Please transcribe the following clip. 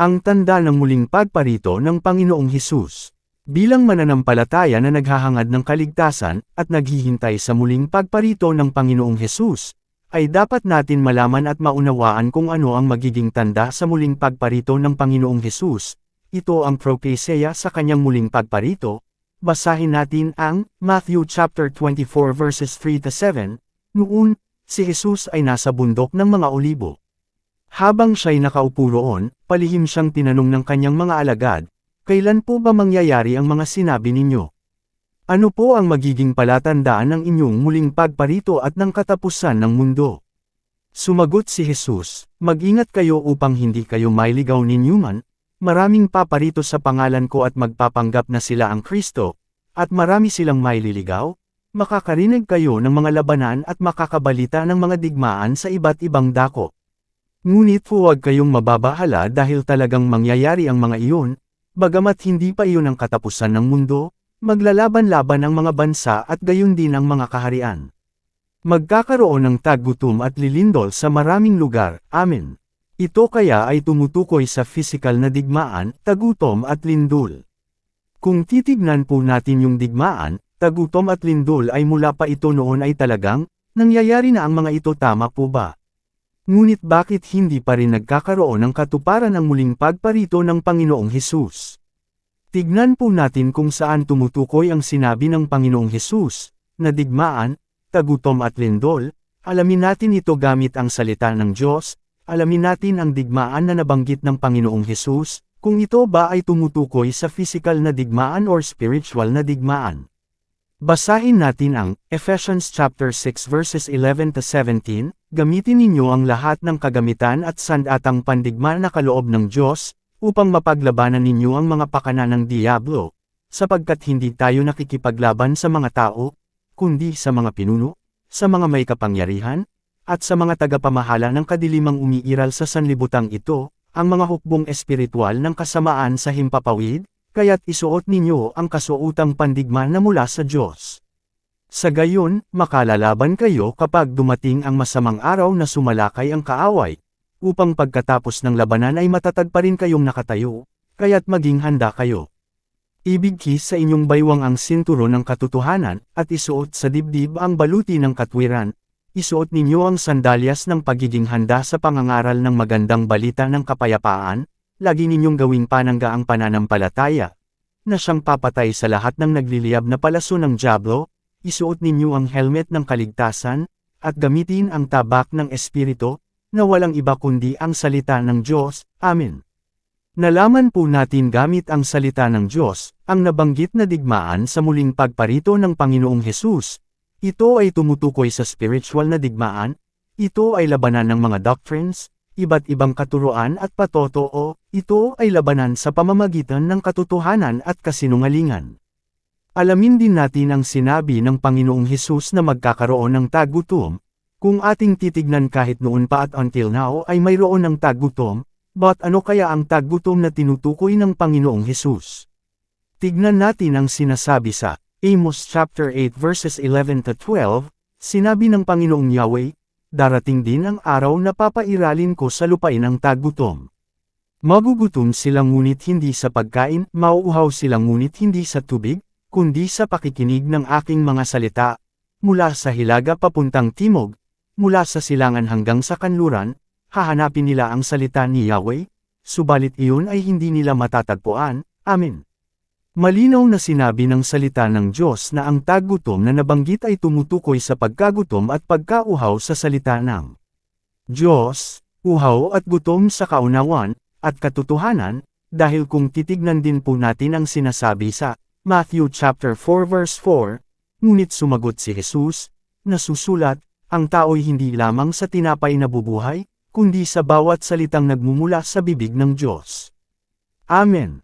Ang tanda ng muling pagparito ng Panginoong Hesus. Bilang mananampalataya na naghahangad ng kaligtasan at naghihintay sa muling pagparito ng Panginoong Hesus, ay dapat natin malaman at maunawaan kung ano ang magiging tanda sa muling pagparito ng Panginoong Hesus. Ito ang propesya sa kanyang muling pagparito. Basahin natin ang Matthew chapter 24 verses 3 to 7. Noon, si Jesus ay nasa bundok ng mga olibo. Habang siya'y nakaupo roon, palihim siyang tinanong ng kanyang mga alagad, Kailan po ba mangyayari ang mga sinabi ninyo? Ano po ang magiging palatandaan ng inyong muling pagparito at ng katapusan ng mundo? Sumagot si Jesus, Mag-ingat kayo upang hindi kayo mailigaw ni Newman, maraming paparito sa pangalan ko at magpapanggap na sila ang Kristo, at marami silang maililigaw, makakarinig kayo ng mga labanan at makakabalita ng mga digmaan sa iba't ibang dako. Ngunit huwag kayong mababahala dahil talagang mangyayari ang mga iyon, bagamat hindi pa iyon ang katapusan ng mundo, maglalaban-laban ang mga bansa at gayon din ang mga kaharian. Magkakaroon ng taggutom at lilindol sa maraming lugar, amen. Ito kaya ay tumutukoy sa physical na digmaan, tagutom at lindol. Kung titignan po natin yung digmaan, tagutom at lindol ay mula pa ito noon ay talagang, nangyayari na ang mga ito tama po ba? Ngunit bakit hindi pa rin nagkakaroon ng katuparan ang muling pagparito ng Panginoong Hesus? Tignan po natin kung saan tumutukoy ang sinabi ng Panginoong Hesus, na digmaan, tagutom at lindol, alamin natin ito gamit ang salita ng Diyos, alamin natin ang digmaan na nabanggit ng Panginoong Hesus, kung ito ba ay tumutukoy sa physical na digmaan or spiritual na digmaan. Basahin natin ang Ephesians chapter 6 verses 11 to 17, Gamitin ninyo ang lahat ng kagamitan at sandatang pandigma na kaloob ng Diyos, upang mapaglabanan ninyo ang mga pakana ng Diablo, sapagkat hindi tayo nakikipaglaban sa mga tao, kundi sa mga pinuno, sa mga may kapangyarihan, at sa mga tagapamahala ng kadilimang umiiral sa sanlibutang ito, ang mga hukbong espiritual ng kasamaan sa himpapawid, kaya't isuot ninyo ang kasuotang pandigma na mula sa Diyos. Sa gayon, makalalaban kayo kapag dumating ang masamang araw na sumalakay ang kaaway, upang pagkatapos ng labanan ay matatag pa rin kayong nakatayo, kaya't maging handa kayo. Ibigki sa inyong baywang ang sinturo ng katotohanan, at isuot sa dibdib ang baluti ng katwiran, isuot ninyo ang sandalyas ng pagiging handa sa pangangaral ng magandang balita ng kapayapaan, lagi ninyong gawing panangga ang pananampalataya, na siyang papatay sa lahat ng nagliliyab na palaso ng Diablo, isuot ninyo ang helmet ng kaligtasan, at gamitin ang tabak ng Espiritu, na walang iba kundi ang salita ng Diyos, Amen. Nalaman po natin gamit ang salita ng Diyos, ang nabanggit na digmaan sa muling pagparito ng Panginoong Hesus. Ito ay tumutukoy sa spiritual na digmaan, ito ay labanan ng mga doctrines, iba't ibang katuruan at patotoo, ito ay labanan sa pamamagitan ng katotohanan at kasinungalingan. Alamin din natin ang sinabi ng Panginoong Hesus na magkakaroon ng tagutom, kung ating titignan kahit noon pa at until now ay mayroon ng tagutom, but ano kaya ang tagutom na tinutukoy ng Panginoong Hesus? Tignan natin ang sinasabi sa Amos chapter 8 verses 11 to 12, sinabi ng Panginoong Yahweh, darating din ang araw na papairalin ko sa lupain ang tagutom. Magugutom silang ngunit hindi sa pagkain, mauuhaw silang ngunit hindi sa tubig, kundi sa pakikinig ng aking mga salita, mula sa hilaga papuntang timog, mula sa silangan hanggang sa kanluran, hahanapin nila ang salita ni Yahweh, subalit iyon ay hindi nila matatagpuan, Amen. Malinaw na sinabi ng salita ng Diyos na ang tagutom na nabanggit ay tumutukoy sa pagkagutom at pagkauhaw sa salita ng Diyos, uhaw at gutom sa kaunawan, at katotohanan, dahil kung titignan din po natin ang sinasabi sa Matthew chapter 4 verse 4, ngunit sumagot si Jesus, nasusulat, ang tao'y hindi lamang sa tinapay na bubuhay, kundi sa bawat salitang nagmumula sa bibig ng Diyos. Amen.